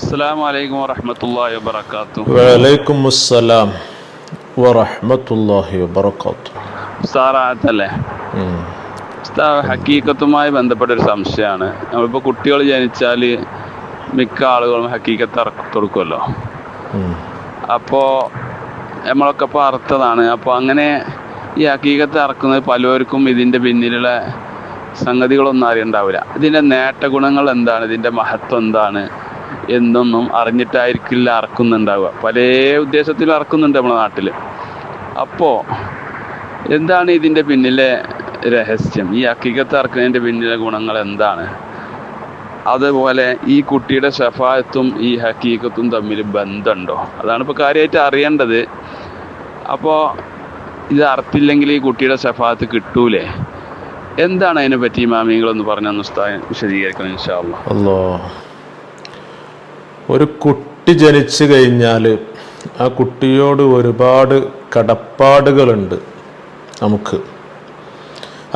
അസ്സാം വലൈക്കും വറഹമത്തല്ലാഹി വബർക്കാത്തു വലൈക്കും അസ്സലാം ഉസ്താറാത്തല്ലേ ഹക്കീക്കത്തുമായി ബന്ധപ്പെട്ട ഒരു സംശയമാണ്. നമ്മളിപ്പോൾ കുട്ടികൾ ജനിച്ചാൽ മിക്ക ആളുകളും ഹക്കീക്കത്ത് ഇറക്കത്തൊടുക്കുമല്ലോ അപ്പോ അപ്പോൾ നമ്മളൊക്കെ ഇപ്പോൾ അറുത്തതാണ്. അപ്പോൾ അങ്ങനെ ഈ ഹക്കീക്കത്ത് ഇറക്കുന്നത് പലവർക്കും ഇതിന്റെ പിന്നിലുള്ള സംഗതികളൊന്നും അറിയണ്ടാവില്ല. ഇതിന്റെ നേട്ട ഗുണങ്ങൾ എന്താണ്? ഇതിന്റെ മഹത്വം എന്താണ്? എന്നൊന്നും അറിഞ്ഞിട്ടായിരിക്കില്ല അറക്കുന്നുണ്ടാവുക. പല ഉദ്ദേശത്തിലും അറക്കുന്നുണ്ട് നമ്മുടെ നാട്ടിൽ അപ്പോൾ എന്താണ് ഇതിന്റെ പിന്നിലെ രഹസ്യം? ഈ അക്കികത്ത് അറക്കുന്നതിന്റെ പിന്നിലെ ഗുണങ്ങൾ എന്താണ്? അതുപോലെ ഈ കുട്ടിയുടെ ഷഫായത്തും ഈ ഹക്കീക്കത്തും തമ്മിൽ ബന്ധമുണ്ടോ? അതാണ് ഇപ്പോൾ കാര്യമായിട്ട് അറിയേണ്ടത്. അപ്പോൾ ഇത് അറത്തില്ലെങ്കിൽ ഈ കുട്ടിയുടെ ഷഫായത്ത് കിട്ടൂലേ? എന്താണ് അതിനെ പറ്റി മാമികളൊന്ന് പറഞ്ഞൊന്ന് ഉസ്താദ് വിശദീകരിക്കണം അല്ലോ ഒരു കുട്ടി ജനിച്ചു കഴിഞ്ഞാൽ ആ കുട്ടിയോട് ഒരുപാട് കടപ്പാടുകളുണ്ട് നമുക്ക്.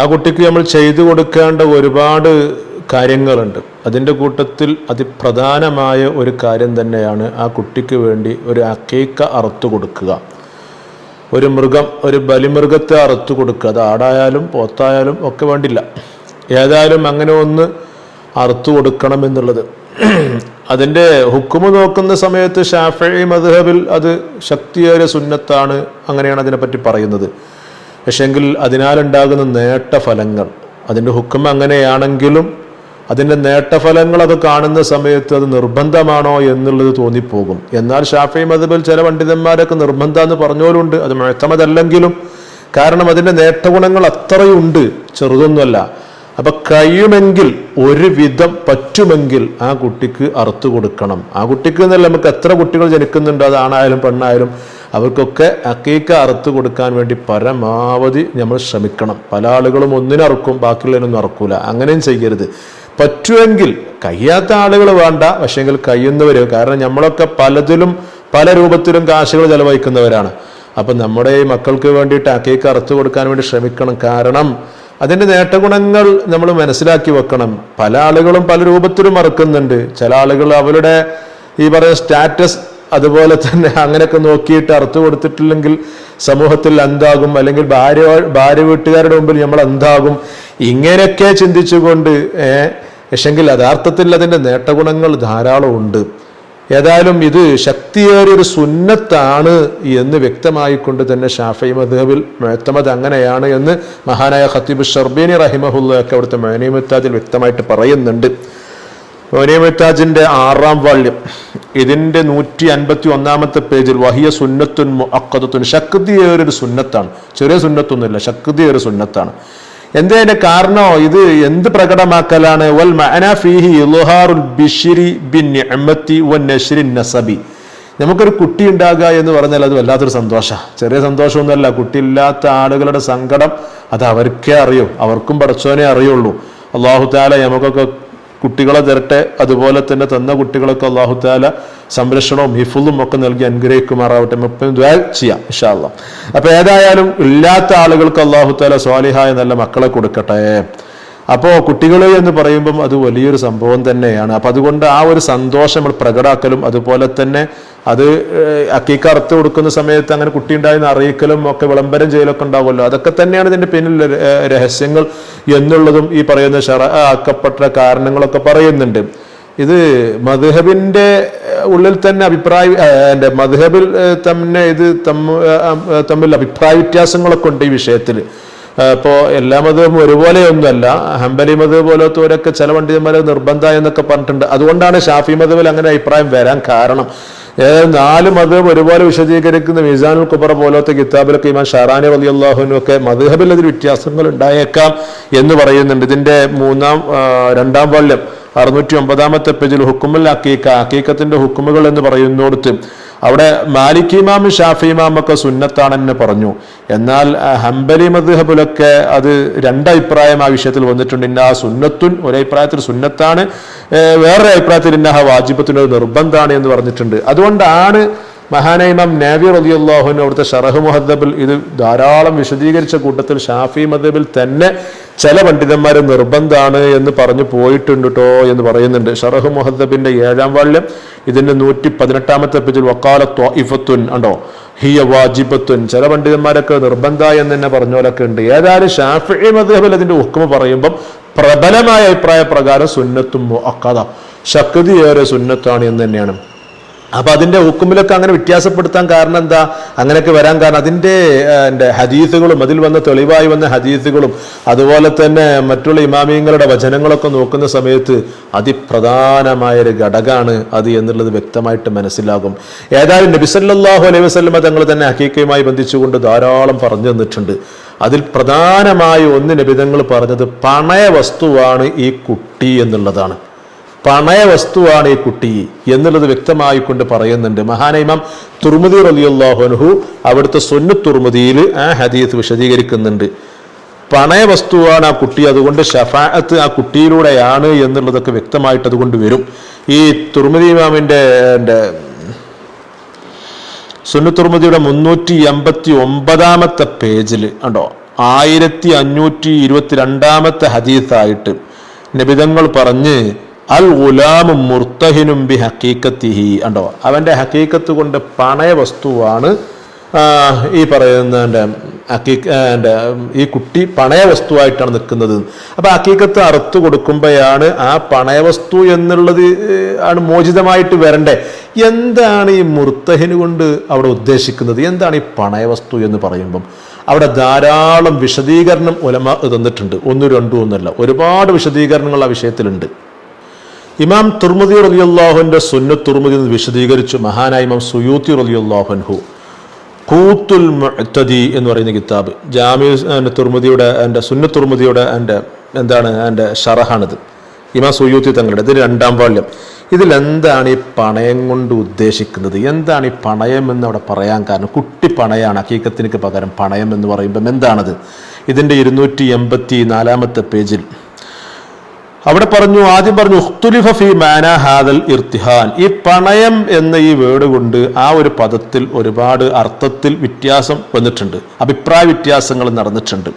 ആ കുട്ടിക്ക് നമ്മൾ ചെയ്തു കൊടുക്കേണ്ട ഒരുപാട് കാര്യങ്ങളുണ്ട്. അതിന്റെ കൂട്ടത്തിൽ അതിപ്രധാനമായ ഒരു കാര്യം തന്നെയാണ് ആ കുട്ടിക്ക് വേണ്ടി ഒരു അക്കേക്ക അറുത്തു കൊടുക്കുക. ഒരു മൃഗം ഒരു ബലിമൃഗത്തെ അറുത്തു കൊടുക്കുക. അത് ആടായാലും പോത്തായാലും ഒക്കെ വേണ്ടില്ല. ഏതായാലും അങ്ങനെ ഒന്ന് അറുത്തു കൊടുക്കണം എന്നുള്ളത്. അതിന്റെ ഹുക്കുമ് നോക്കുന്ന സമയത്ത് ഷാഫി മദ്ഹബിൽ അത് ശക്തിയേറിയ സുന്നത്താണ് അങ്ങനെയാണ് അതിനെപ്പറ്റി പറയുന്നത്. പക്ഷേങ്കിൽ അതിനാലുണ്ടാകുന്ന നേട്ടഫലങ്ങൾ അതിന്റെ ഹുക്കം അങ്ങനെയാണെങ്കിലും അതിന്റെ നേട്ടഫലങ്ങൾ അത് കാണുന്ന സമയത്ത് അത് നിർബന്ധമാണോ എന്നുള്ളത് തോന്നിപ്പോകും. എന്നാൽ ഷാഫി മതബിൽ ചില പണ്ഡിതന്മാരൊക്കെ നിർബന്ധം എന്ന് പറഞ്ഞവരുണ്ട് അത് മുഴത്തമതല്ലെങ്കിലും കാരണം അതിന്റെ നേട്ടഗുണങ്ങൾ അത്രയുണ്ട് ചെറുതൊന്നുമല്ല. അപ്പൊ കഴിയുമെങ്കിൽ ഒരുവിധം പറ്റുമെങ്കിൽ ആ കുട്ടിക്ക് അറുത്തു കൊടുക്കണം. ആ കുട്ടിക്ക് എന്നല്ല നമുക്ക് എത്ര കുട്ടികൾ ജനിക്കുന്നുണ്ടോ അത് ആണായാലും പെണ്ണായാലും അവർക്കൊക്കെ അക്കീക്ക അറുത്തു കൊടുക്കാൻ വേണ്ടി പരമാവധി നമ്മൾ ശ്രമിക്കണം. പല ആളുകളും ഒന്നിനറുക്കും ബാക്കിയുള്ളതിനൊന്നും അറക്കൂല. അങ്ങനെയും ചെയ്യരുത്. പറ്റുമെങ്കിൽ കഴിയാത്ത ആളുകൾ വേണ്ട പക്ഷെങ്കിൽ കഴിയുന്നവർ കാരണം നമ്മളൊക്കെ പലതിലും പല രൂപത്തിലും കാശുകൾ ചെലവഴിക്കുന്നവരാണ്. അപ്പം നമ്മുടെ ഈ മക്കൾക്ക് വേണ്ടിയിട്ട് അക്കീക്ക അറുത്തു കൊടുക്കാൻ വേണ്ടി ശ്രമിക്കണം. കാരണം അതിന്റെ നേട്ടഗുണങ്ങൾ നമ്മൾ മനസ്സിലാക്കി വെക്കണം. പല ആളുകളും പല രൂപത്തിലും മറക്കുന്നുണ്ട്. ചില ആളുകൾ അവരുടെ ഈ പറയുന്ന സ്റ്റാറ്റസ് അതുപോലെ തന്നെ അങ്ങനെയൊക്കെ നോക്കിയിട്ട് അർത്ഥം കൊടുത്തിട്ടില്ലെങ്കിൽ സമൂഹത്തിൽ എന്താകും അല്ലെങ്കിൽ ഭാര്യ ഭാര്യ വീട്ടുകാരുടെ മുമ്പിൽ നമ്മൾ എന്താകും ഇങ്ങനെയൊക്കെ ചിന്തിച്ചുകൊണ്ട് ഏഹ് പക്ഷെങ്കിൽ യഥാർത്ഥത്തിൽ അതിന്റെ നേട്ടഗുണങ്ങൾ ധാരാളം ഉണ്ട്. ഏതായാലും ഇത് ശക്തിയേറിയൊരു സുന്നത്താണ് എന്ന് വ്യക്തമായിക്കൊണ്ട് തന്നെ ഷാഫി മധബിൽ മുഴത്തമത് അങ്ങനെയാണ് എന്ന് മഹാനായ ഖത്തീബ് ഷർബീനി റഹിമഹുല്ലൊക്കെ അവിടുത്തെ മൊനീമുത്താജിൽ വ്യക്തമായിട്ട് പറയുന്നുണ്ട്. മൊനീമുത്താജിന്റെ ആറാം വാള്യം ഇതിന്റെ നൂറ്റി അൻപത്തി ഒന്നാമത്തെ പേജിൽ വഹിയ സുന്നത്തുൻ അക്കതത്തുൻ ശക്തിയേറിയൊരു സുന്നത്താണ്. ചെറിയ സുന്നത്തൊന്നുമില്ല ശക്തിയേറിയ സുന്നത്താണ്. എന്തേ അതിന്റെ കാരണോ? ഇത് എന്ത് പ്രകടമാക്കലാണ്? വൽ ഫീഹി നസബി. നമുക്കൊരു കുട്ടി ഉണ്ടാകുക എന്ന് പറഞ്ഞാൽ അത് വല്ലാത്തൊരു സന്തോഷ. ചെറിയ സന്തോഷമൊന്നുമല്ല. കുട്ടിയില്ലാത്ത ആളുകളുടെ സങ്കടം അത് അവർക്കേ അറിയൂ. അവർക്കും പടച്ചോനെ അറിയുള്ളൂ. അള്ളാഹു താല നമുക്കൊക്കെ കുട്ടികളെ തരട്ടെ അതുപോലെ തന്നെ തന്ന കുട്ടികളൊക്കെ അള്ളാഹു താല സംരക്ഷണവും ഹിഫുള്ളും ഒക്കെ നൽകി അനുഗ്രഹിക്കുമാറാവട്ടെ. ചെയ്യാം ഇഷാല്ല അപ്പൊ ഏതായാലും ഇല്ലാത്ത ആളുകൾക്ക് അള്ളാഹു താല സ്വാലിഹായ നല്ല മക്കളെ കൊടുക്കട്ടെ. അപ്പോൾ കുട്ടികൾ എന്ന് പറയുമ്പം അത് വലിയൊരു സംഭവം തന്നെയാണ്. അപ്പം അതുകൊണ്ട് ആ ഒരു സന്തോഷം നമ്മൾ പ്രകടാക്കലും അതുപോലെ തന്നെ അത് അക്കീക്ക് അറുത്ത് കൊടുക്കുന്ന സമയത്ത് അങ്ങനെ കുട്ടി ഉണ്ടായെന്ന് അറിയിക്കലും ഒക്കെ വിളംബരം ചെയ്യലൊക്കെ ഉണ്ടാവുമല്ലോ. അതൊക്കെ തന്നെയാണ് ഇതിന്റെ പിന്നിൽ രഹസ്യങ്ങൾ എന്നുള്ളതും ഈ പറയുന്ന ഷറ ആക്കപ്പെട്ട കാരണങ്ങളൊക്കെ പറയുന്നുണ്ട്. ഇത് മധുഹബിന്റെ ഉള്ളിൽ തന്നെ അഭിപ്രായ എന്റെ മധുഹബിൽ തന്നെ ഇത് തമ്മിൽ അഭിപ്രായ വ്യത്യാസങ്ങളൊക്കെ ഉണ്ട് ഈ വിഷയത്തിൽ. ഇപ്പോൾ എല്ലാ മതവും ഒരുപോലെയൊന്നുമല്ല. ഹംബലി മതവ് പോലത്തവരൊക്കെ ചില പണ്ഡിതന്മാരെ നിർബന്ധ എന്നൊക്കെ പറഞ്ഞിട്ടുണ്ട്. അതുകൊണ്ടാണ് ഷാഫി മതവിൽ അങ്ങനെ അഭിപ്രായം വരാൻ കാരണം. നാല് മതം ഒരുപോലെ വിശദീകരിക്കുന്ന മിസാനുൽ കുബറ പോലത്തെ കിതാബിലൊക്കെ ഇമാൻ ഷാറാനി അലി അള്ളാഹുവിനൊക്കെ മധുഹബിൽ അതിൽ വ്യത്യാസങ്ങൾ ഉണ്ടായേക്കാം എന്ന് പറയുന്നുണ്ട്. ഇതിന്റെ മൂന്നാം രണ്ടാം വാള്യം അറുന്നൂറ്റി ഒമ്പതാമത്തെ പേജിൽ ഹുക്കുമുൽ അക്കീക്ക അക്കീക്കത്തിന്റെ ഹുക്കുമുകൾ എന്ന് പറയുന്നിടത്ത് അവിടെ മാലിക് ഇമാം ഷാഫി സുന്നത്താണെന്ന് പറഞ്ഞു. എന്നാൽ ഹംബലി മദ്ഹബിലൊക്കെ അത് രണ്ടഭിപ്രായം ആ വിഷയത്തിൽ വന്നിട്ടുണ്ട്. ഇന്ന സുന്നത്തുൻ ഒരഭിപ്രായത്തിൽ സുന്നത്താണ് വേറൊരു അഭിപ്രായത്തിൽ ഇന്ന വാജിബത്തിന് ഒരു നിർബന്ധമാണ് എന്ന് പറഞ്ഞിട്ടുണ്ട്. അതുകൊണ്ടാണ് മഹാനായ ഇമാം നാവി റളിയല്ലാഹുവിന് അവിടുത്തെ ഷറഹ് മുഹദ്ദബിൽ ഇത് ധാരാളം വിശദീകരിച്ച കൂട്ടത്തിൽ ഷാഫി മദബിൽ തന്നെ ചില പണ്ഡിതന്മാർ നിർബന്ധമാണ് എന്ന് പറഞ്ഞു പോയിട്ടുണ്ട് കേട്ടോ എന്ന് പറയുന്നുണ്ട്. ഷറഹ് മുഹദ്ദബിന്റെ ഏഴാം വാള്യം ഇതിന്റെ നൂറ്റി പതിനെട്ടാമത്തെ പേജിൽ വക്കാല ത്വഇഫത്തുൻ ഉണ്ടോ? ഹിയ വാജിബത്തുൻ. ചില പണ്ഡിതന്മാരൊക്കെ നിർബന്ധ എന്ന് തന്നെ പറഞ്ഞോലൊക്കെ ഉണ്ട്. ഏതായാലും ഷാഫി മദബിൽ അതിന്റെ ഉക്കുമ പറയുമ്പം പ്രബലമായ അഭിപ്രായ പ്രകാരം സുന്നത്തും അക്കാത ശക്തിയേറെ സുന്നത്താണ് എന്ന് തന്നെയാണ്. അപ്പൊ അതിന്റെ ഹുക്കുമിലൊക്കെ അങ്ങനെ വ്യത്യാസപ്പെടുത്താൻ കാരണം എന്താ? അങ്ങനെയൊക്കെ വരാൻ കാരണം അതിന്റെ എന്റെ ഹദീസുകളും അതിൽ വന്ന തെളിവായി വന്ന ഹദീസുകളും അതുപോലെ തന്നെ മറ്റുള്ള ഇമാമിയങ്ങളുടെ വചനങ്ങളൊക്കെ നോക്കുന്ന സമയത്ത് അതിപ്രധാനമായ ഒരു ഘടകമാണ് അത് എന്നുള്ളത് വ്യക്തമായിട്ട് മനസ്സിലാകും. ഏതായാലും നബിസല്ലാഹു അലൈഹി വസല്ലമ തങ്ങൾ തന്നെ ഹക്കീക്കയുമായി ബന്ധിച്ചുകൊണ്ട് ധാരാളം പറഞ്ഞു തന്നിട്ടുണ്ട്. അതിൽ പ്രധാനമായി ഒന്ന് നബിതങ്ങൾ പറഞ്ഞത് പണയ വസ്തുവാണ് ഈ കുട്ടി എന്നുള്ളതാണ്. പണയ വസ്തുവാണ് ഈ കുട്ടി എന്നുള്ളത് വ്യക്തമായി കൊണ്ട് പറയുന്നുണ്ട്. മഹാനൈമാം തുർമുദി റലിയുള്ളാഹുനഹു അവിടുത്തെ സുന്നു തുർമുദിയിൽ ആ ഹദീസ് വിശദീകരിക്കുന്നുണ്ട്. പണയ വസ്തുവാണ് ആ കുട്ടി അതുകൊണ്ട് ഷഫാഅത്ത് ആ കുട്ടിയിലൂടെയാണ് എന്നുള്ളതൊക്കെ വ്യക്തമായിട്ട് അതുകൊണ്ട് വരും. ഈ തുർമുദി ഇമാമിന്റെ എന്റെ സുന്നത്തുർമതിയുടെ മുന്നൂറ്റി എൺപത്തി ഒമ്പതാമത്തെ പേജിൽ ഉണ്ടോ ആയിരത്തി അഞ്ഞൂറ്റി ഇരുപത്തി രണ്ടാമത്തെ ഹദീസായിട്ട് നബിതങ്ങൾ പറഞ്ഞ് അൽ ഗുലാമും മുർത്തഹിനും ബി ഹക്കീക്കത്തിഹി ഉണ്ടോ അവന്റെ ഹക്കീക്കത്ത് കൊണ്ട് പണയ വസ്തുവാണ് ഈ പറയുന്ന എന്റെ ഹക്കീക്ക എന്റെ ഈ കുട്ടി പണയ വസ്തുവായിട്ടാണ് നിൽക്കുന്നത്. അപ്പൊ അക്കീക്കത്ത് അറുത്ത് കൊടുക്കുമ്പോഴാണ് ആ പണയ വസ്തു എന്നുള്ളത് ആണ് മോചിതമായിട്ട് വരണ്ടേ. എന്താണ് ഈ മുർത്തഹിന് കൊണ്ട് അവിടെ ഉദ്ദേശിക്കുന്നത്? എന്താണ് ഈ പണയ വസ്തു എന്ന് പറയുമ്പം? അവിടെ ധാരാളം വിശദീകരണം ഉലമ തന്നിട്ടുണ്ട്. ഒന്നും രണ്ടും ഒന്നല്ല. ഒരുപാട് വിശദീകരണങ്ങൾ ആ വിഷയത്തിലുണ്ട്. ഇമാം തുർമുദി റലിയുല്ലാഹുവിന്റെ സുന്ന തുർമുദി എന്ന് വിശദീകരിച്ചു. മഹാനായ ഇമാം സുയൂത്തി റലിയുള്ളാഹുൻഹു കൂത്തുൽ മുഅ്തദി എന്ന് പറയുന്ന കിതാബ്. ജാമ്യ തുർമുദിയുടെ എന്റെ സുന്ന തുർമുദിയുടെ എന്റെ എന്താണ് എന്റെ ഷറഹാണിത്. ഇമാം സുയൂത്തി തങ്ങളുടെ ഇത് രണ്ടാം വാള്യം ഇതിൽ എന്താണ് ഈ പണയം കൊണ്ട് ഉദ്ദേശിക്കുന്നത്? എന്താണ് ഈ പണയം എന്ന് അവിടെ പറയാൻ കാരണം? കുട്ടി പണയാണ്. അക്കീക്കത്തിനൊക്കെ പകരം പണയം എന്ന് പറയുമ്പം എന്താണത്? ഇതിന്റെ ഇരുന്നൂറ്റി എൺപത്തി നാലാമത്തെ പേജിൽ അവിടെ പറഞ്ഞു ആദ്യം പറഞ്ഞു ഉഖ്തുലിഫ ഫി മാന ഹാദൽ ഇർത്തിഹാൻ. ഈ പണയം എന്ന ഈ വേർഡ് കൊണ്ട് ആ ഒരു പദത്തിൽ ഒരുപാട് അർത്ഥത്തിൽ വ്യത്യാസം വന്നിട്ടുണ്ട്. അഭിപ്രായ വ്യത്യാസങ്ങൾ നടന്നിട്ടുണ്ട്.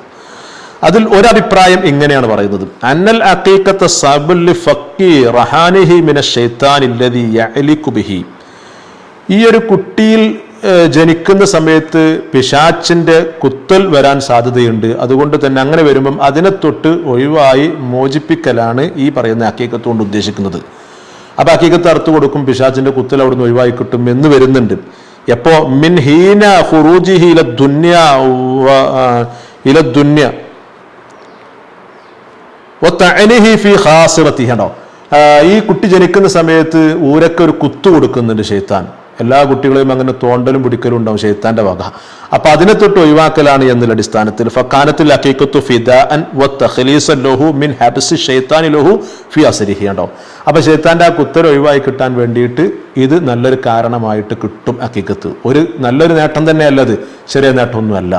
അതിൽ ഒരഭിപ്രായം ഇങ്ങനെയാണ് പറയുന്നത്. അന്നൽ അക്കീക്കത്ത് സബുല്ലി ഫക്കി റഹാനിഹി മിന ഷെയ്ത്താൻ ഇല്ലതി ബിഹി. ഈ ഒരു കുട്ടിയിൽ ജനിക്കുന്ന സമയത്ത് പിശാച്ചിന്റെ കുത്തൽ വരാൻ സാധ്യതയുണ്ട്. അതുകൊണ്ട് തന്നെ അങ്ങനെ വരുമ്പം അതിനെ തൊട്ട് ഒഴിവായി മോചിപ്പിക്കലാണ് ഈ പറയുന്ന അക്കീക്കത്ത് കൊണ്ട് ഉദ്ദേശിക്കുന്നത്. അപ്പൊ അക്കീക്കത്ത് അറുത്ത് കൊടുക്കും പിശാച്ചിന്റെ കുത്തൽ അവിടുന്ന് ഒഴിവായി കിട്ടും എന്ന് വരുന്നുണ്ട്. എപ്പോ? മിൻ ഹീന ഹുറൂജിഹി ഇല ദുന്യ ഇല ദുന്യ. ഈ കുട്ടി ജനിക്കുന്ന സമയത്ത് ഊരക്ക് ഒരു കുത്തു കൊടുക്കുന്നുണ്ട് ഷെയ്ത്താൻ എല്ലാ കുട്ടികളെയും അങ്ങനെ തോണ്ടലും പിടിക്കലും ഉണ്ടാവും ഷെയ്ത്താന്റെ വക. അപ്പൊ അതിനെ തൊട്ട് ഒഴിവാക്കലാണ് എന്നുള്ള അടിസ്ഥാനത്തിൽ ഫക്കാനത്തിൽ അക്കീക്കത്തു ലഹു മിൻ ഹബ്സി ഷെയ്ത്താനി ലഹു ഫി അസരിഹി ഉണ്ടാവും. അപ്പൊ ഷെയ്ത്താന്റെ ആ കുത്തൽ ഒഴിവായി കിട്ടാൻ വേണ്ടിയിട്ട് ഇത് നല്ലൊരു കാരണമായിട്ട് കിട്ടും അക്കീക്കത്ത് ഒരു നല്ലൊരു നേട്ടം തന്നെയല്ലത് ചെറിയ നേട്ടമൊന്നുമല്ല.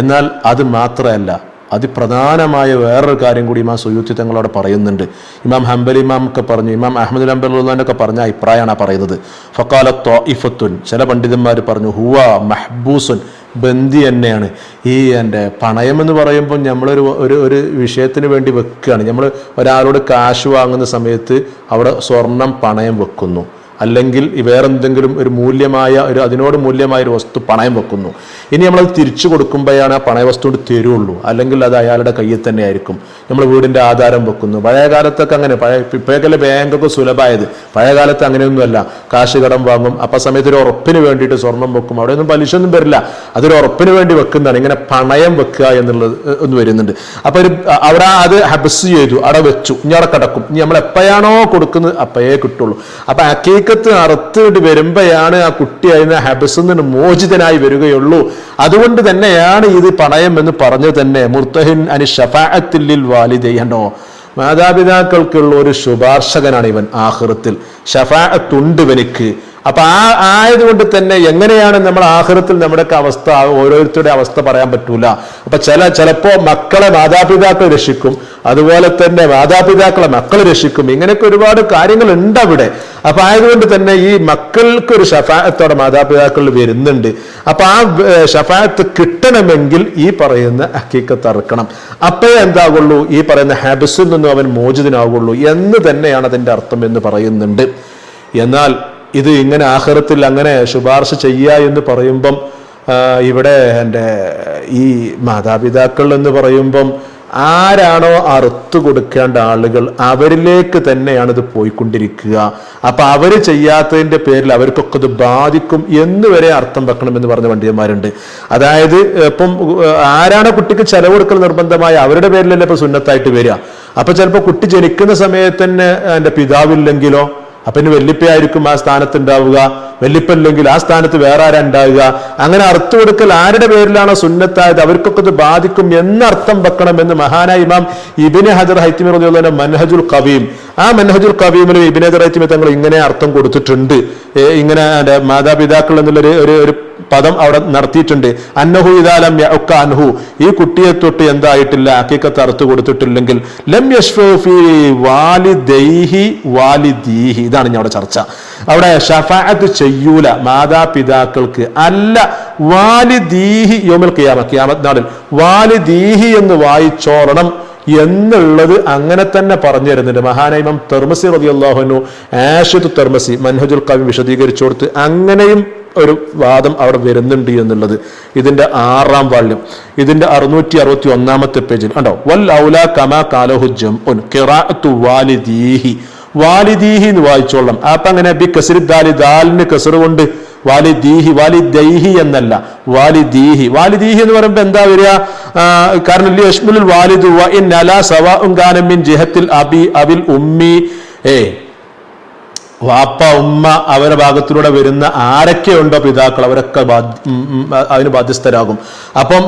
എന്നാൽ അത് മാത്രമല്ല അതിപ്രധാനമായ വേറൊരു കാര്യം കൂടി ഇമാം സുയൂത്തി തങ്ങളോട് പറയുന്നുണ്ട്. ഇമാം ഹംബലി ഇമാം ഒക്കെ പറഞ്ഞു ഇമാം അഹമ്മദ് ഹംബലുള്ളതൊക്കെ പറഞ്ഞ അഭിപ്രായമാണ് പറയുന്നത്. ഫക്കാല തോഇഫത്തുൻ ചില പണ്ഡിതന്മാർ പറഞ്ഞു ഹുവ മെഹബൂസുൻ ബന്ദി തന്നെയാണ് ഈ എന്റെ പണയമെന്ന് പറയുമ്പോൾ നമ്മളൊരു ഒരു ഒരു വിഷയത്തിന് വേണ്ടി വെക്കുകയാണ്. നമ്മൾ ഒരാളോട് കാശ് വാങ്ങുന്ന സമയത്ത് അവിടെ സ്വർണം പണയം വെക്കുന്നു. അല്ലെങ്കിൽ വേറെന്തെങ്കിലും ഒരു മൂല്യമായ ഒരു അതിനോട് മൂല്യമായ ഒരു വസ്തു പണയം വെക്കുന്നു. ഇനി നമ്മളത് തിരിച്ചു കൊടുക്കുമ്പോഴാണ് ആ പണയ വസ്തു കൊണ്ട് തരുള്ളൂ. അല്ലെങ്കിൽ അത് അയാളുടെ കയ്യിൽ തന്നെ ആയിരിക്കും നമ്മൾ വീടിന്റെ ആധാരം വെക്കുന്നു. പഴയ കാലത്തൊക്കെ അങ്ങനെ. പഴയ ഇപ്പോഴേക്കല്ലേ ബാങ്കൊക്കെ സുലഭമായത്. പഴയ കാലത്ത് അങ്ങനെയൊന്നുമല്ല. കാശ് കടം വാങ്ങും. അപ്പം സമയത്ത് ഒരു ഉറപ്പിന് വേണ്ടിയിട്ട് സ്വർണം വെക്കും. അവിടെ ഒന്നും പലിശ ഒന്നും വരില്ല. അതൊരു ഉറപ്പിന് വേണ്ടി വെക്കുന്നതാണ്. ഇങ്ങനെ പണയം വെക്കുക എന്നുള്ളത് ഒന്ന് വരുന്നുണ്ട്. അപ്പോൾ ഒരു അവിടെ അത് ഹബസ് ചെയ്തു. അവിടെ വെച്ചു. ഇനി അവിടെ കിടക്കും. ഇനി നമ്മൾ എപ്പോഴാണോ കൊടുക്കുന്നത് അപ്പോഴേ കിട്ടുള്ളൂ. അപ്പൊ അക്കീക്കത്ത് അറുത്തിട്ട് വരുമ്പോഴാണ് ആ കുട്ടി അതിന് ഹബസിൽ നിന്ന് മോചിതനായി വരികയുള്ളൂ. അതുകൊണ്ട് തന്നെയാണ് ഇത് പണയം എന്ന് പറഞ്ഞു തന്നെ മുർത്തഹിൻ അനി ഷഫാഅത്തില്ലിൽ വാലിദയ്യനോ മാതാപിതാക്കൾക്കുള്ള ഒരു ശുപാർശകനാണ് ഇവൻ ആഹൃത്തിൽ ഷഫാഅത്തുണ്ട് ഇവനിക്ക്. അപ്പൊ ആ ആയതുകൊണ്ട് തന്നെ എങ്ങനെയാണ് നമ്മൾ ആഹൃത്തിൽ നമ്മുടെയൊക്കെ അവസ്ഥ ഓരോരുത്തരുടെ അവസ്ഥ പറയാൻ പറ്റൂല. അപ്പൊ ചില ചിലപ്പോ മക്കളെ മാതാപിതാക്കൾ രക്ഷിക്കും അതുപോലെ തന്നെ മാതാപിതാക്കളെ മക്കൾ രക്ഷിക്കും. ഇങ്ങനെയൊക്കെ ഒരുപാട് കാര്യങ്ങൾ ഉണ്ട് അവിടെ. അപ്പൊ ആയതുകൊണ്ട് തന്നെ ഈ മക്കൾക്ക് ഒരു ഷഫായത്തോടെ മാതാപിതാക്കൾ വരുന്നുണ്ട്. അപ്പൊ ആ ഷഫായത്ത് കിട്ടണമെങ്കിൽ ഈ പറയുന്ന ഹക്കീക്കത്ത് അറുക്കണം. അപ്പോഴേ എന്താകുള്ളൂ? ഈ പറയുന്ന ഹാബിസിൽ നിന്നും അവൻ മോചിതനാകുള്ളൂ എന്ന് തന്നെയാണ് അതിന്റെ അർത്ഥം എന്ന് പറയുന്നുണ്ട്. എന്നാൽ ഇത് ഇങ്ങനെ ആഹ്റത്തിൽ അങ്ങനെ ശുപാർശ ചെയ്യുക എന്ന് പറയുമ്പം ഇവിടെ എന്റെ ഈ മാതാപിതാക്കൾ എന്ന് പറയുമ്പം ആരാണോ അറുത്തു കൊടുക്കേണ്ട ആളുകൾ അവരിലേക്ക് തന്നെയാണ് ഇത് പോയിക്കൊണ്ടിരിക്കുക. അപ്പൊ അവർ ചെയ്യാത്തതിന്റെ പേരിൽ അവർക്കൊക്കെ ഇത് ബാധിക്കും എന്ന് വരെ അർത്ഥം വെക്കണമെന്ന് പറഞ്ഞ പണ്ഡിതന്മാരുണ്ട്. അതായത് ഇപ്പം ആരാണ് കുട്ടിക്ക് ചെലവ് കൊടുക്കൽ നിർബന്ധമായ അവരുടെ പേരിലല്ലേ ഇപ്പൊ സുന്നത്തായിട്ട് വരിക. അപ്പൊ ചിലപ്പോൾ കുട്ടി ജനിക്കുന്ന സമയത്ത് തന്നെ എന്റെ പിതാവില്ലെങ്കിലോ അപ്പൊ ഇനി വെല്ലിപ്പയായിരിക്കും ആ സ്ഥാനത്ത് ഉണ്ടാവുക വെല്ലിപ്പല്ലെങ്കിൽ ആ സ്ഥാനത്ത് വേറെ ആരാ ഉണ്ടാവുക? അങ്ങനെ അർത്ഥ കൊടുക്കൽ ആരുടെ പേരിലാണോ സുന്നത്തായത്? അവർക്കൊക്കെ ഇത് ബാധിക്കും എന്നർത്ഥം വെക്കണം എന്ന് മഹാനായ ഇമാം ഇബിന് ഹജർ ഹൈത്തിമി റളിയല്ലാഹു അൻഹു മൻഹജുൽ കവീം ആ മൻഹജുൽ കവീമിലും ഇബിനെ ഹജർ തങ്ങൾ ഇങ്ങനെ അർത്ഥം കൊടുത്തിട്ടുണ്ട്. ഇങ്ങനെ മാതാപിതാക്കൾ എന്നുള്ളൊരു ഒരു ഒരു പദം അവിടെ നടത്തിയിട്ടുണ്ട്. അന്നഹു ഇതാലം ഒക്കെ അൻഹു. ഈ കുട്ടിയെ തൊട്ട് എന്തായിട്ടില്ല? അക്കീക്കത്ത് അറുത്ത് കൊടുത്തിട്ടില്ലെങ്കിൽ. ലം യശ്ഫഉ ഫീ വാലിദൈഹി വാലിദീഹി. ഇതാണ് ഞാൻ അവിടെ ചർച്ച. അവിടെ ഷഫാത്ത് ചെയ്യൂല മാതാപിതാക്കൾക്ക് അല്ല വാലിദീഹി യോമിൽ കിയാമ കിയാമത്ത് നാളിൽ. വാലിദീഹി എന്ന് വായിച്ചോളണം എന്നുള്ളത് അങ്ങനെ തന്നെ പറഞ്ഞു തരുന്നുണ്ട്. മഹാനൈമം തെർമസി റതിയല്ലാഹുനു ആഷിദ് തെർമസി മൻഹജുൽ കവി വിശദീകരിച്ചു കൊടുത്ത് അങ്ങനെയും ഒരു വാദം അവിടെ വരുന്നുണ്ട് എന്നുള്ളത്. ഇതിന്റെ ആറാം വാള്യം. ഇതിന്റെ അറുന്നൂറ്റി അറുപത്തി ഒന്നാമത്തെ പേജിൽ കണ്ടോ? വൽ ഔല കമാ കാലഹു ജംഉൻ ഖിറാഅത്തു വാലിദീഹി. വാലിദീഹി എന്ന് വായിച്ചോളാം അപ്പൊ അങ്ങനെ ബി കസിരി ദാലി ദാലിന് കസർ കൊണ്ട് വാലിദീഹി വാലിദൈഹി എന്നല്ല. വാലിദീഹി. വാലിദീഹി എന്ന് പറയുമ്പോൾ എന്താ വരിക? കാരണം യഷ്മുൽ വാലിദു വ ഇൻ അലാ കാന മിൻ ജിഹത്തിൽ അബി അബിൽ ഉമ്മി. ഏ വാപ്പ ഉമ്മ അവരുടെ ഭാഗത്തിലൂടെ വരുന്ന ആരൊക്കെ ഉണ്ടോ പിതാക്കൾ അവരൊക്കെ അതിന് ബാധ്യസ്ഥരാകും. അപ്പം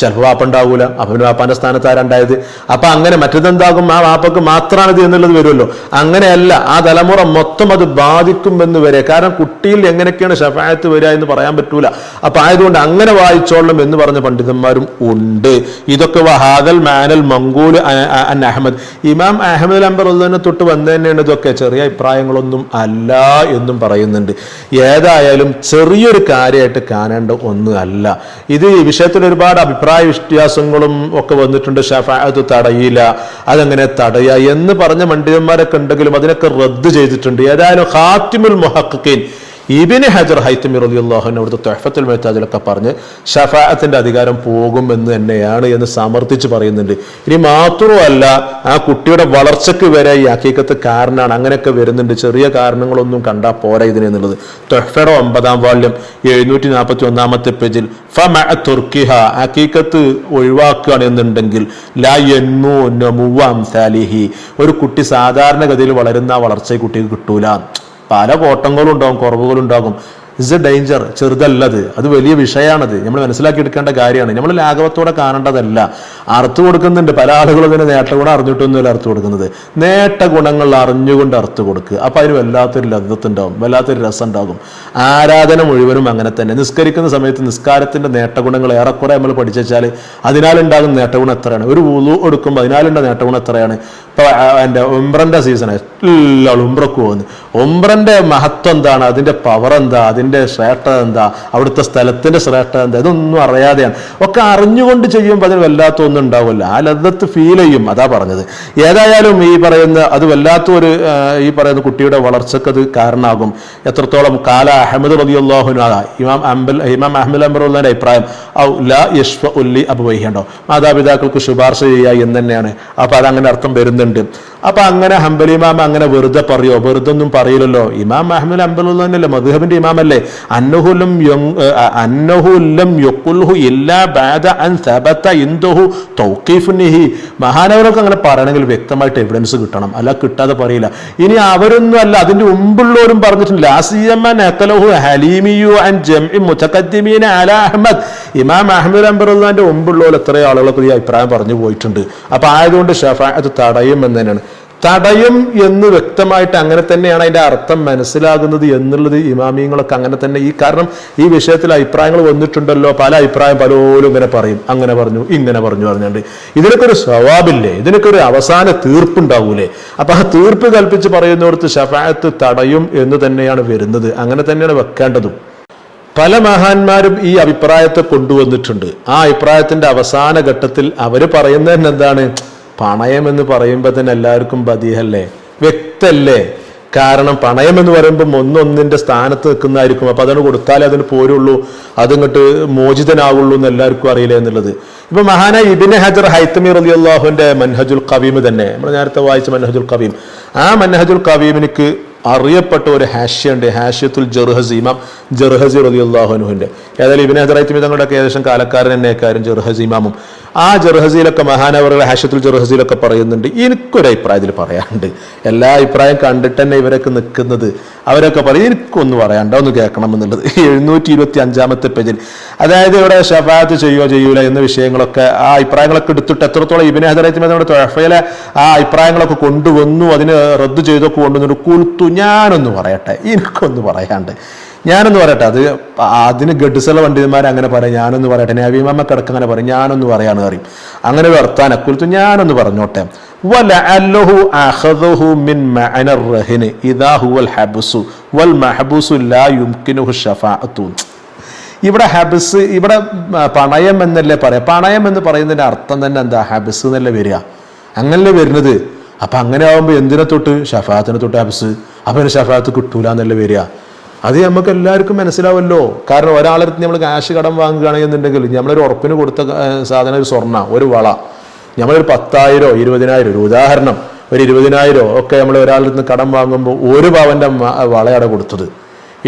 ചിലപ്പോൾ വാപ്പ ഉണ്ടാവൂല അപ്പം വാപ്പാന്റെ സ്ഥാനത്ത് ആരുണ്ടായത്. അപ്പൊ അങ്ങനെ മറ്റേതെന്താകും? ആ വാപ്പക്ക് മാത്രമാണ് ഇത് എന്നുള്ളത് വരുമല്ലോ. അങ്ങനെയല്ല ആ തലമുറ മൊത്തം അത് ബാധിക്കുമെന്ന് വരെ. കാരണം കുട്ടിയിൽ എങ്ങനെയൊക്കെയാണ് ഷഫായത്ത് വരിക എന്ന് പറയാൻ പറ്റൂല. അപ്പൊ ആയതുകൊണ്ട് അങ്ങനെ വായിച്ചോളണം എന്ന് പറഞ്ഞ പണ്ഡിതന്മാരും ഉണ്ട്. ഇതൊക്കെ വഹാദൽ മാനൽ മംഗൂൽ അൻ അഹമ്മദ്. ഇമാം അഹമ്മദ് അംബർ തൊട്ട് വന്നു തന്നെയാണ് ഇതൊക്കെ. ചെറിയ അഭിപ്രായങ്ങളൊന്നും അല്ല എന്നും പറയുന്നുണ്ട്. ഏതായാലും ചെറിയൊരു കാര്യമായിട്ട് കാണേണ്ട ഒന്നും അല്ല. ഇത് ഈ വിഷയത്തിൽ ഒരുപാട് അഭിപ്രായ വ്യത്യാസങ്ങളും ഒക്കെ വന്നിട്ടുണ്ട്. ഷഫാഅത്ത് തടയില്ല അതെങ്ങനെ തടയ എന്ന് പറഞ്ഞ പണ്ഡിതന്മാരൊക്കെ ഉണ്ടെങ്കിലും അതിനൊക്കെ റദ്ദ് ചെയ്തിട്ടുണ്ട്. ഏതായാലും ഹാത്തിമുൽ മുഹക്കീൻ ഇബിന് ഹജർ ഹൈത്തമി റളിയല്ലാഹു അവിടുത്തെ തൊഹഫത്തുൽ മെഹ്താജിലൊക്കെ പറഞ്ഞ് ഷഫാഅത്തിന്റെ അധികാരം പോകും എന്ന് തന്നെയാണ് എന്ന് സമർത്ഥിച്ച് പറയുന്നുണ്ട്. ഇനി മാത്രമല്ല ആ കുട്ടിയുടെ വളർച്ചയ്ക്ക് വരെ ഈ അക്കീക്കത്ത് കാരണമാണ് അങ്ങനെയൊക്കെ വരുന്നുണ്ട്. ചെറിയ കാരണങ്ങളൊന്നും കണ്ടാൽ പോരാ ഇതിന് എന്നുള്ളത്. തൊഹഫയുടെ ഒമ്പതാം വാള്യം എഴുന്നൂറ്റി നാൽപ്പത്തി ഒന്നാമത്തെ പേജിൽ ഫമഅ തുർക്കിഹ അക്കീക്കത്ത് ഒഴിവാക്കുകയാണ് എന്നുണ്ടെങ്കിൽ ലാ നമുവാം സാലിഹി ഒരു കുട്ടി സാധാരണഗതിയിൽ വളരുന്ന വളർച്ച കുട്ടിക്ക് കിട്ടൂല. പല കോട്ടങ്ങളും ഉണ്ടാകും കുറവുകളും ഉണ്ടാകും ഇസ് എ ഡേഞ്ചർ ചെറുതല്ലത്. അത് വലിയ വിഷയമാണത് നമ്മൾ മനസ്സിലാക്കി എടുക്കേണ്ട കാര്യമാണ്. നമ്മൾ ലാഘവത്തോടെ കാണേണ്ടതല്ല. അർത്ഥ കൊടുക്കുന്നുണ്ട്. പല ആളുകളും നേട്ട ഗുണം അറിഞ്ഞിട്ടൊന്നുമില്ല അർത്ഥ കൊടുക്കുന്നത്. നേട്ട ഗുണങ്ങൾ അറിഞ്ഞുകൊണ്ട് അർത്ഥ കൊടുക്കുക. അപ്പം അതിന് വല്ലാത്തൊരു ലബ്ധത്തുണ്ടാവും വല്ലാത്തൊരു രസം ഉണ്ടാകും. ആരാധന മുഴുവനും അങ്ങനെ തന്നെ. നിസ്കരിക്കുന്ന സമയത്ത് നിസ്കാരത്തിന്റെ നേട്ടഗുണങ്ങൾ ഏറെക്കുറെ നമ്മൾ പഠിച്ചാൽ അതിനാലുണ്ടാകുന്ന നേട്ടഗുണം എത്രയാണ്? ഒരു ഉളു എടുക്കുമ്പോൾ അതിനാലുണ്ട നേട്ടഗുണം എത്രയാണ്? ഇപ്പം എന്റെ ഒമ്പ്രന്റെ സീസൺ എല്ലാ ഉംബ്രക്ക് പോകുന്നു. ഉംബ്രന്റെ മഹത്വം എന്താണ്? അതിന്റെ പവർ എന്താ? അതിന്റെ ശ്രേഷ്ഠത എന്താ? അവിടുത്തെ സ്ഥലത്തിന്റെ ശ്രേഷ്ഠത എന്താ? ഇതൊന്നും അറിയാതെയാണ്. ഒക്കെ അറിഞ്ഞുകൊണ്ട് ചെയ്യുമ്പോൾ അതിന് വല്ലാത്ത ഒന്നും ഉണ്ടാവില്ല. ആ ലതത്ത് ഫീൽ ചെയ്യും. അതാ പറഞ്ഞത്. ഏതായാലും ഈ പറയുന്ന അത് വല്ലാത്ത ഒരു ഈ പറയുന്ന കുട്ടിയുടെ വളർച്ചക്ക് അത് കാരണമാകും എത്രത്തോളം കാല അഹമ്മദ് റബിയുള്ളാഹുന ഇമാം അംബൽ ഇമാം അഹമ്മദ് അംബറുള്ളതിന്റെ അഭിപ്രായം. ഔ ലാ യഷ്ഫ ഉല്ലി അപവഹിക്കണ്ടോ മാതാപിതാക്കൾക്ക് ശുപാർശ ചെയ്യുക എന്ന് തന്നെയാണ്. അപ്പോൾ അതങ്ങനെ അർത്ഥം വരുന്നുണ്ട്. അപ്പൊ അങ്ങനെ ഹംബലി ഇമാം അങ്ങനെ വെറുതെ പറയോ? വെറുതെ ഒന്നും പറയില്ലല്ലോ. ഇമാം അഹമ്മദ് അംബലുള്ളതന്നല്ലേ മധുഹബിന്റെ ഇമാമല്ലേ? അന്നഹുലം അന്നഹുല്ലം ഇല്ലാ അൻ മഹാനവരൊക്കെ അങ്ങനെ പറയണമെങ്കിൽ വ്യക്തമായിട്ട് എവിഡൻസ് കിട്ടണം. അല്ല കിട്ടാതെ പറയില്ല. ഇനി അവരൊന്നും അല്ല അതിന്റെ മുമ്പുള്ളവരും പറഞ്ഞിട്ടുണ്ട്. ഹലീമിയു അൻ അഹ്മദ്. ഇമാം അഹമ്മദ് അംബറുള്ളാന്റെ മുമ്പുള്ളവർ എത്രയോ ആളുകളൊക്കെ ഈ അഭിപ്രായം പറഞ്ഞു പോയിട്ടുണ്ട്. അപ്പൊ ആയതുകൊണ്ട് ഷഫാഅത്ത് തടയും തന്നെയാണ്. തടയും എന്ന് വ്യക്തമായിട്ട് അങ്ങനെ തന്നെയാണ് അതിന്റെ അർത്ഥം മനസ്സിലാകുന്നത് എന്നുള്ളത് ഇമാമിയങ്ങളൊക്കെ അങ്ങനെ തന്നെ. ഈ കാരണം ഈ വിഷയത്തിൽ അഭിപ്രായങ്ങൾ വന്നിട്ടുണ്ടല്ലോ. പല അഭിപ്രായം പലരും ഇങ്ങനെ പറയും. അങ്ങനെ പറഞ്ഞു ഇങ്ങനെ പറഞ്ഞു പറഞ്ഞുകൊണ്ട്. ഇതിനൊക്കെ ഒരു സ്വഭാവില്ലേ ഇതിനൊക്കെ ഒരു അവസാന തീർപ്പുണ്ടാവൂലേ? അപ്പൊ ആ തീർപ്പ് കൽപ്പിച്ച് പറയുന്നിടത്ത് ഷഫായത്ത് തടയും എന്ന് തന്നെയാണ് വരുന്നത്. അങ്ങനെ തന്നെയാണ് വെക്കേണ്ടതും. പല മഹാന്മാരും ഈ അഭിപ്രായത്തെ കൊണ്ടുവന്നിട്ടുണ്ട്. ആ അഭിപ്രായത്തിന്റെ അവസാന ഘട്ടത്തിൽ അവർ പറയുന്നതന്നെ എന്താണ്? പണയം എന്ന് പറയുമ്പോൾ തന്നെ എല്ലാവർക്കും ബതിഹല്ലേ വ്യക്തല്ലേ? കാരണം പണയം എന്ന് പറയുമ്പോൾ ഒന്നൊന്നിന്റെ സ്ഥാനത്ത് നിൽക്കുന്നതായിരിക്കും. അപ്പൊ അതിന് കൊടുത്താലേ അതിന് പോരുള്ളൂ അതിങ്ങോട്ട് മോചിതനാവുള്ളൂ എന്ന് എല്ലാവർക്കും അറിയില്ല എന്നുള്ളത്. ഇപ്പൊ മഹാന ഇബിനെ ഹജർ ഹൈത്തമീർ അലി അള്ളാഹുവിന്റെ മൻഹജുൽ കവീം തന്നെ. നമ്മൾ നേരത്തെ വായിച്ച മൻഹജുൽ കവീം. ആ മൻഹജുൽ കവീമിനിക്ക് അറിയപ്പെട്ട ഒരു ഹാഷ്യണ്ട് ഹാഷ്യത്തുൽ ജർഹസി ഇമാം ജർഹസി റലി അള്ളാഹുനുഹിന്റെ ഏതായാലും ഇബിൻ ഹജർ തങ്ങളുടെ ഒക്കെ ഏകദേശം കാലക്കാരൻ എന്നെക്കാരും ജർഹസി ഇമാമും. ആ ജർഹസിയിലൊക്കെ മഹാനവറുടെ ഹാഷത്തിൽ ജർഹസിയിലൊക്കെ പറയുന്നുണ്ട്. എനിക്കൊരു അഭിപ്രായത്തിൽ പറയാനുണ്ട്. എല്ലാ അഭിപ്രായം കണ്ടിട്ട് തന്നെ ഇവരൊക്കെ നിൽക്കുന്നത് അവരൊക്കെ പറയും എനിക്കൊന്ന് പറയാണ്ട് ഒന്ന് കേൾക്കണം എന്നുള്ളത് എഴുന്നൂറ്റി ഇരുപത്തി അഞ്ചാമത്തെ പേജിൽ. അതായത് ഇവിടെ ഷഫാത്ത് ചെയ്യോ ചെയ്യൂല എന്ന വിഷയങ്ങളൊക്കെ ആ അഭിപ്രായങ്ങളൊക്കെ എടുത്തിട്ട് എത്രത്തോളം ഇബിനെ നമ്മുടെ തൊഴഫയിലെ ആ അഭിപ്രായങ്ങളൊക്കെ കൊണ്ടുവന്നു അതിന് റദ്ദ് ചെയ്തൊക്കെ കൊണ്ടുവന്നിട്ട് കുളുത്തു ഞാനൊന്ന് പറയട്ടെ എനിക്കൊന്ന് പറയാണ്ട് ഞാനൊന്ന് പറയട്ടെ അത് അതിന് ഗഡ്സല വണ്ടിമാർ അങ്ങനെ പറയാം ഞാനൊന്ന് പറയട്ടെ നബിമാമക്കിടക്ക് അങ്ങനെ പറയും ഞാനൊന്ന് പറയാന്ന് പറയും. അങ്ങനെ വർത്താനക്കുറിച്ച് ഞാനൊന്ന് പറഞ്ഞോട്ടെ. ഇവിടെ ഹബിസ് ഇവിടെ പണയം എന്നല്ലേ പറയാം? പണയം എന്ന് പറയുന്നതിന്റെ അർത്ഥം തന്നെ എന്താ? ഹബിസ് എന്നല്ലേ വരിക? അങ്ങനല്ലേ വരുന്നത്? അപ്പൊ അങ്ങനെ ആവുമ്പോൾ എന്തിനെ തൊട്ട്? ഷഫാത്തിനെ തൊട്ട് ഹബിസ്. അപ്പൊ ഷഫാത്ത് കിട്ടൂല എന്നല്ലേ വരിക? അത് നമുക്ക് എല്ലാവർക്കും മനസ്സിലാവല്ലോ. കാരണം ഒരാളടുത്ത് നമ്മൾ കാശ് കടം വാങ്ങുകയാണെന്നുണ്ടെങ്കിൽ നമ്മളൊരു ഉറപ്പിന് കൊടുത്ത സാധനം ഒരു സ്വർണ ഒരു വള. നമ്മളൊരു പത്തായിരോ ഇരുപതിനായിരം ഒരു ഉദാഹരണം ഒരു ഇരുപതിനായിരോ ഒക്കെ നമ്മൾ ഒരാളുടെ നിന്ന് കടം വാങ്ങുമ്പോൾ ഒരു പവന്റെ വളയാണ് കൊടുത്തത്.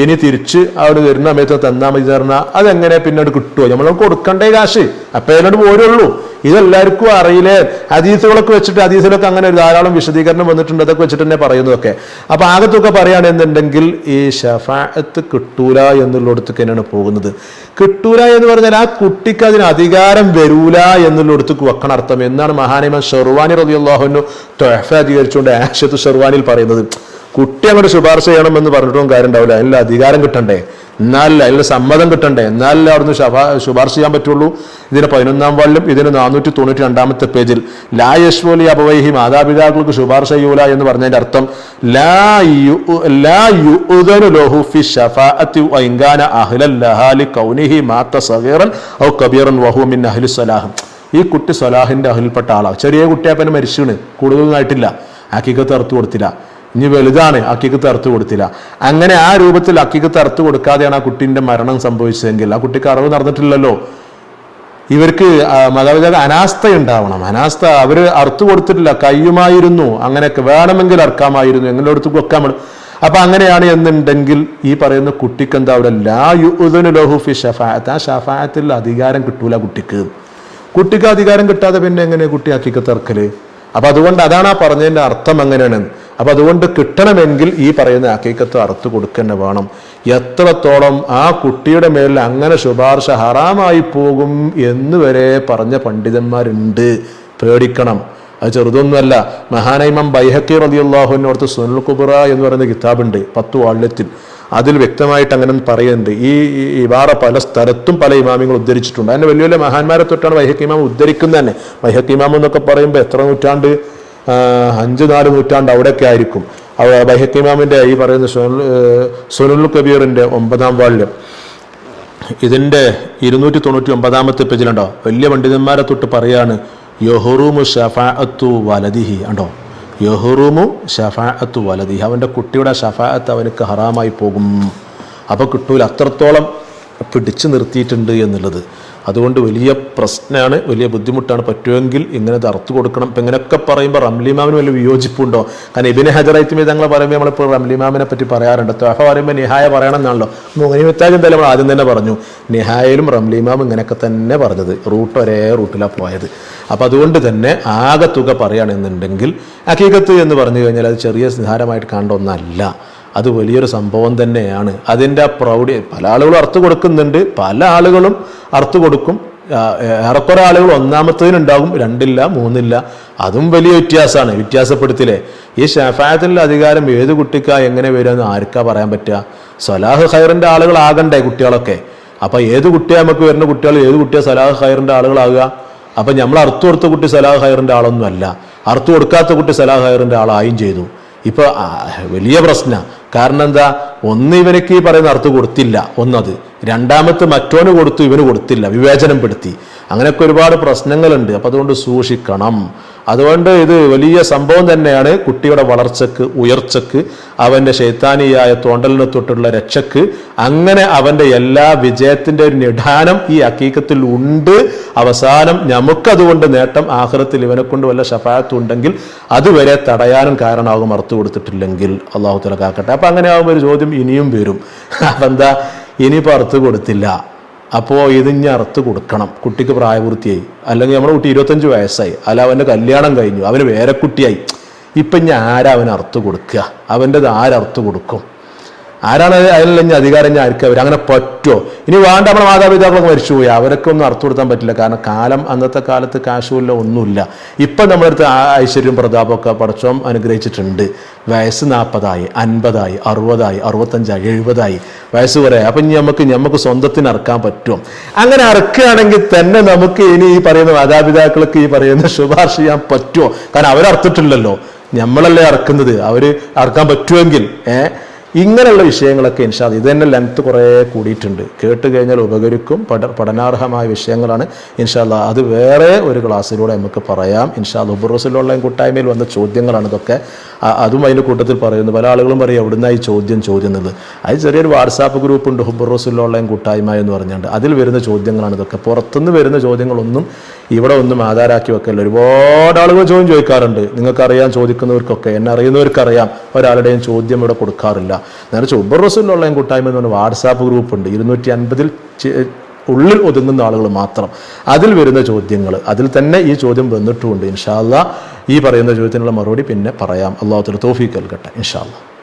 ഇനി തിരിച്ച് അവിടെ വരുന്ന സമയത്ത് തന്നാൽ മതി പറഞ്ഞാൽ അതെങ്ങനെ പിന്നീട് കിട്ടുമോ നമ്മൾ കൊടുക്കണ്ടേ കാശ്. അപ്പൊ അതിനോട് പോരുള്ളൂ. ഇതെല്ലാവർക്കും അറിയില്ലേ? അതീസുകളൊക്കെ വെച്ചിട്ട് അതീസിലൊക്കെ അങ്ങനെ ഒരു ധാരാളം വിശദീകരണം വന്നിട്ടുണ്ട്. അതൊക്കെ വെച്ചിട്ട് തന്നെ പറയുന്നതൊക്കെ. അപ്പൊ ആകത്തൊക്കെ പറയുകയാണെന്നുണ്ടെങ്കിൽ ഈ ഷഫാത്ത് കിട്ടൂല എന്നുള്ളിടത്തേക്ക് തന്നെയാണ് പോകുന്നത്. കിട്ടൂല എന്ന് പറഞ്ഞാൽ ആ കുട്ടിക്ക് അതിന് അധികാരം വരൂല എന്നുള്ളിടത്തേക്ക് വെക്കണ അർത്ഥം. എന്നാണ് മഹാനിമൻ ഷെർവാനി റബിയുള്ളാഹുനു തൊഹഫ അധികരിച്ചുകൊണ്ട് ആഷത്ത് ഷെർവാനിൽ പറയുന്നത്. കുട്ടി അങ്ങോട്ട് ശുപാർശ ചെയ്യണമെന്ന് പറഞ്ഞിട്ടും കാര്യം ഉണ്ടാവില്ല അതിനുള്ള അധികാരം കിട്ടണ്ടേ? എന്നാലല്ല അതിനുള്ള സമ്മതം കിട്ടണ്ടേ? എന്നാലല്ല അവിടുന്ന് ശുപാ ശുപാർശ ചെയ്യാൻ പറ്റുള്ളൂ? ഇതിന് പതിനൊന്നാം വാളിലും ഇതിന് നാനൂറ്റി തൊണ്ണൂറ്റി രണ്ടാമത്തെ പേജിൽ ലാ യശ്വലി അപവൈഹി മാതാപിതാക്കൾക്ക് ശുപാർശ ചെയ്യൂല എന്ന് പറഞ്ഞതിന്റെ അർത്ഥം ലാ യു- ലാ യുഅ്ദനു ലഹു ഫി ലഹാ ലികൗനിഹി മാത്ത സഗീറൻ ഔ കബീറൻ വഹു മിൻ അഹ്ലി സ്വലാഹ്. ഈ കുട്ടി സലാഹിന്റെ അഹിൽപ്പെട്ട ആളാണ് ചെറിയ കുട്ടിയപ്പനെ മരിച്ചാണ്. കൂടുതലൊന്നും ആയിട്ടില്ല. ആക്കിക്കത്ത് അറുത്തു കൊടുത്തില്ല. ഇനി വലുതാണ് അക്കിക്ക് അറുത്ത് കൊടുത്തില്ല. അങ്ങനെ ആ രൂപത്തിൽ അക്കിക്ക് അറുത്ത് കൊടുക്കാതെയാണ് ആ കുട്ടീന്റെ മരണം സംഭവിച്ചതെങ്കിൽ. ആ കുട്ടിക്ക് അറിവ് നടന്നിട്ടില്ലല്ലോ. ഇവർക്ക് മാതാപിതാക്കൾ അനാസ്ഥ ഉണ്ടാവണം അനാസ്ഥ അവർ അറുത്ത് കൊടുത്തിട്ടില്ല കയ്യുമായിരുന്നു അങ്ങനെയൊക്കെ വേണമെങ്കിൽ അർക്കാമായിരുന്നു എങ്ങനെ അടുത്ത് വെക്കാൻ അപ്പൊ അങ്ങനെയാണ് എന്നുണ്ടെങ്കിൽ ഈ പറയുന്ന കുട്ടിക്ക് എന്താ അവിടെ? ലാ യുഅ്ദനു ലഹു ഫി ഷഫാഅത്ത് ആ ഷഫായത്തിൽ അധികാരം കിട്ടൂല കുട്ടിക്ക്. കുട്ടിക്ക് അധികാരം കിട്ടാതെ പിന്നെ എങ്ങനെ കുട്ടി അക്കിക്ക് തർക്കൽ? അപ്പൊ അതുകൊണ്ട് അതാണ് ആ പറഞ്ഞതിന്റെ അർത്ഥം എങ്ങനെയാണ് അപ്പൊ അതുകൊണ്ട് കിട്ടണമെങ്കിൽ ഈ പറയുന്ന അക്കീക്കത്ത് അറുത്തു കൊടുക്കന്നെ വേണം. എത്രത്തോളം ആ കുട്ടിയുടെ മേലിൽ അങ്ങനെ ശുപാർശ ഹറാമായി പോകും എന്ന് വരെ പറഞ്ഞ പണ്ഡിതന്മാരുണ്ട്. പേടിക്കണം. അത് ചെറുതൊന്നുമല്ല. മഹാനൈമം ബൈഹക്കി റലിയുള്ളാഹുവിനോടത്ത് സുനിൽ കുബുറ എന്ന് പറയുന്ന കിതാബുണ്ട് പത്തു വാള്യത്തിൽ. അതിൽ വ്യക്തമായിട്ട് അങ്ങനെ പറയുന്നുണ്ട്. ഈ ഇബാറ പല സ്ഥലത്തും പല ഇമാമിങ്ങൾ ഉദ്ധരിച്ചിട്ടുണ്ട്. അതിന് വലിയ വലിയ മഹാന്മാരെ തൊട്ടാണ് വൈഹക്കിമാം ഉദ്ധരിക്കുന്നത് തന്നെ. വൈഹക്ക് ഇമാം എന്നൊക്കെ പറയുമ്പോൾ എത്ര നൂറ്റാണ്ട് അഞ്ച് നാല് നൂറ്റാണ്ട് അവിടെയൊക്കെ ആയിരിക്കും. ബൈഹക്ക് ഇമാമിന്റെ ഈ പറയുന്ന സുനുൽ കബീറിന്റെ ഒമ്പതാം വാള്യം. ഇതിന്റെ ഇരുന്നൂറ്റി തൊണ്ണൂറ്റി ഒമ്പതാമത്തെ പേജിലുണ്ടോ വലിയ പണ്ഡിതന്മാരെ തൊട്ട് പറയാണ് യഹുറൂമു ഷഫാഅത്തു വലദിഹി ഉണ്ടോ? യഹുറൂമു ഷഫാഅത്തു വലദിഹി അവന്റെ കുട്ടിയുടെ ഷഫാഅത്ത് അവനക്ക് ഹറാമായി പോകും. അപ്പോൾ കിട്ടൂല. അത്രത്തോളം പിടിച്ചു നിർത്തിയിട്ടുണ്ട് എന്നുള്ളത്. അതുകൊണ്ട് വലിയ പ്രശ്നമാണ് വലിയ ബുദ്ധിമുട്ടാണ് പറ്റുമെങ്കിൽ ഇങ്ങനെ അറുത്ത് കൊടുക്കണം. ഇപ്പം ഇങ്ങനെയൊക്കെ പറയുമ്പോൾ റംലിമാമിന് വലിയ വിയോജിപ്പുണ്ടോ? കാരണം ഇബിന് ഹജറൈത്തുമി തങ്ങൾ പറയുമ്പോൾ നമ്മളിപ്പോൾ റംലിമാമിനെ പറ്റി പറയാറുണ്ട്. ത്വഹ പറയുമ്പോൾ നിഹായ പറയണം എന്നാണല്ലോ മുഹനിമിത്താജ് എന്തായാലും നമ്മൾ ആദ്യം തന്നെ പറഞ്ഞു. നിഹായയിലും റംലിമാം ഇങ്ങനെയൊക്കെ തന്നെ പറഞ്ഞത്. റൂട്ട് ഒരേ റൂട്ടിലാണ് പോയത്. അപ്പം അതുകൊണ്ട് തന്നെ ആകെ തുക പറയുകയാണെന്നുണ്ടെങ്കിൽ അക്കീകത്ത് എന്ന് പറഞ്ഞു കഴിഞ്ഞാൽ അത് ചെറിയ നിസാരമായിട്ട് കാണേണ്ട ഒന്നല്ല. അത് വലിയൊരു സംഭവം തന്നെയാണ്. അതിന്റെ ആ പ്രൗഢി പല ആളുകളും അർത്ഥ കൊടുക്കുന്നുണ്ട്. പല ആളുകളും അർത്ഥ കൊടുക്കും. ഏറെക്കുറെ ആളുകൾ ഒന്നാമത്തതിനുണ്ടാകും. രണ്ടില്ല മൂന്നില്ല. അതും വലിയ വ്യത്യാസമാണ്. വ്യത്യാസപ്പെടുത്തില്ലേ? ഈ ഷഫായത്തിന്റെ അധികാരം ഏത് കുട്ടിക്കാ എങ്ങനെ വരുമെന്ന് ആർക്കാ പറയാൻ പറ്റുക? സലാഹ് ഖൈറിന്റെ ആളുകളാകണ്ടേ കുട്ടികളൊക്കെ? അപ്പോൾ ഏത് കുട്ടിയാ നമുക്ക് വരുന്ന കുട്ടികൾ? ഏത് കുട്ടിയാ സലാഹ് ഖൈറിന്റെ ആളുകളാകുക? അപ്പം നമ്മൾ അർത്ഥം കൊടുത്ത കുട്ടി സലാഹ് ഖൈറിന്റെ ആളൊന്നും അല്ല അർത്ഥം കൊടുക്കാത്ത കുട്ടി സലാഹ് ഖൈറിന്റെ ആളായും ചെയ്തു. ഇപ്പോൾ വലിയ പ്രശ്ന. കാരണം എന്താ ഒന്ന് ഇവനക്ക് ഈ പറയുന്ന അർത്ഥം കൊടുത്തില്ല. ഒന്നത്. രണ്ടാമത്തെ മറ്റോന് കൊടുത്തു ഇവന് കൊടുത്തില്ല. വിവേചനപ്പെടുത്തി അങ്ങനെയൊക്കെ ഒരുപാട് പ്രശ്നങ്ങളുണ്ട്. അപ്പൊ അതുകൊണ്ട് സൂക്ഷിക്കണം. അതുകൊണ്ട് ഇത് വലിയ സംഭവം തന്നെയാണ് കുട്ടിയുടെ വളർച്ചക്ക് ഉയർച്ചക്ക് അവന്റെ ശൈത്താനിയായ തോണ്ടലിനെ തൊട്ടുള്ള രക്ഷക്ക്. അങ്ങനെ അവന്റെ എല്ലാ വിജയത്തിന്റെ ഒരു നിഠാനം ഈ അക്കീക്കത്തിൽ ഉണ്ട്. അവസാനം നമുക്കതുകൊണ്ട് നേട്ടം ആഹ്റത്തിൽ ഇവനെ കൊണ്ട് വല്ല ഷഫായത്തും ഉണ്ടെങ്കിൽ അതുവരെ തടയാനും കാരണമാകും മറുത്തു കൊടുത്തിട്ടില്ലെങ്കിൽ. അള്ളാഹു തല കാക്കട്ടെ. അപ്പൊ അങ്ങനെ ആകുമ്പോൾ ഒരു ചോദ്യം ഇനിയും വരും. അപ്പൊ എന്താ ഇനിയിപ്പോൾ അറുത്തു കൊടുത്തില്ല. അപ്പോൾ ഇത് ഇനി അറുത്ത് കൊടുക്കണം. കുട്ടിക്ക് പ്രായപൂർത്തിയായി. അല്ലെങ്കിൽ നമ്മുടെ കുട്ടി ഇരുപത്തഞ്ച് വയസ്സായി. അല്ല അവന്റെ കല്യാണം കഴിഞ്ഞു. അവന് വേറെ കുട്ടിയായി. ഇപ്പം ഞാൻ ആരാ അവന് അറുത്ത് കൊടുക്കുക? അവന്റെത് ആരറുത്ത് കൊടുക്കും? ആരാണ് ഇനി അധികാരം ഞാൻ ആർക്കും അവർ അങ്ങനെ പറ്റുമോ? ഇനി വേണ്ട നമ്മുടെ മാതാപിതാക്കളൊക്കെ മരിച്ചുപോയി അവരൊക്കെ ഒന്നും അർത്ഥം കൊടുക്കാൻ പറ്റില്ല. കാരണം കാലം അന്നത്തെ കാലത്ത് കാശുമില്ല ഒന്നുമില്ല. ഇപ്പം ആ ഐശ്വര്യം പ്രതാപമൊക്കെ പടച്ചോം അനുഗ്രഹിച്ചിട്ടുണ്ട്. വയസ്സ് നാൽപ്പതായി അൻപതായി അറുപതായി അറുപത്തഞ്ചായി എഴുപതായി വയസ്സ് കുറേ. അപ്പം ഇനി നമുക്ക് നമുക്ക് സ്വന്തത്തിന് അറക്കാൻ പറ്റും അങ്ങനെ അറക്കുകയാണെങ്കിൽ തന്നെ നമുക്ക് ഇനി ഈ പറയുന്ന മാതാപിതാക്കൾക്ക് ഈ പറയുന്ന ശുപാർശ ചെയ്യാൻ പറ്റുമോ? കാരണം അവരർത്തിട്ടില്ലല്ലോ നമ്മളല്ലേ അറക്കുന്നത്. അവർ അറക്കാൻ പറ്റുമെങ്കിൽ ഏഹ് ഇങ്ങനെയുള്ള വിഷയങ്ങളൊക്കെ ഇൻഷാദ് ഇത് തന്നെ ലെങ്ത്ത് കുറേ കൂടിയിട്ടുണ്ട്. കേട്ട് കഴിഞ്ഞാൽ ഉപകരിക്കും. പഠ പഠനാർഹമായ വിഷയങ്ങളാണ് ഇൻഷാല്ല അത് വേറെ ഒരു ക്ലാസ്സിലൂടെ നമുക്ക് പറയാം. ഇൻഷാല്ല ഉബുറസിലുള്ള കൂട്ടായ്മയിൽ വന്ന ചോദ്യങ്ങളാണ് ഇതൊക്കെ. അതും അതിന്റെ കൂട്ടത്തിൽ പറയുന്നു. പല ആളുകളും പറയും എവിടുന്നായി ചോദ്യം ചോദ്യുന്നത്? അത് ചെറിയൊരു വാട്സാപ്പ് ഗ്രൂപ്പ് ഉണ്ട് ഹുബുറസിലുള്ള കൂട്ടായ്മ എന്ന് പറഞ്ഞുകൊണ്ട് അതിൽ വരുന്ന ചോദ്യങ്ങളാണ് ഇതൊക്കെ. പുറത്തുനിന്ന് വരുന്ന ചോദ്യങ്ങളൊന്നും ഇവിടെ ഒന്നും ആധാരാക്കി വെക്കല്ല. ഒരുപാട് ആളുകൾ ചോദ്യം ചോദിക്കാറുണ്ട്. നിങ്ങൾക്കറിയാൻ ചോദിക്കുന്നവർക്കൊക്കെ. എന്നെ അറിയുന്നവർക്കറിയാം. ഒരാളുടെയും ചോദ്യം ഇവിടെ കൊടുക്കാറില്ല. നേരെ ഉബർ റസൂലുള്ള കൂട്ടായ്മ എന്ന് പറഞ്ഞാൽ വാട്സാപ്പ് ഗ്രൂപ്പ് ഉണ്ട്. ഇരുന്നൂറ്റി അൻപതിൽ ഉള്ളിൽ ഒതുങ്ങുന്ന ആളുകൾ മാത്രം. അതിൽ വരുന്ന ചോദ്യങ്ങൾ അതിൽ തന്നെ ഈ ചോദ്യം വന്നിട്ടുമുണ്ട് ഇൻഷാല്ല ഈ പറയുന്ന ചോദ്യത്തിനുള്ള മറുപടി പിന്നെ പറയാം. അള്ളാഹുത്തിന് തോഫി കൽക്കട്ടെ ഇൻഷാല്ല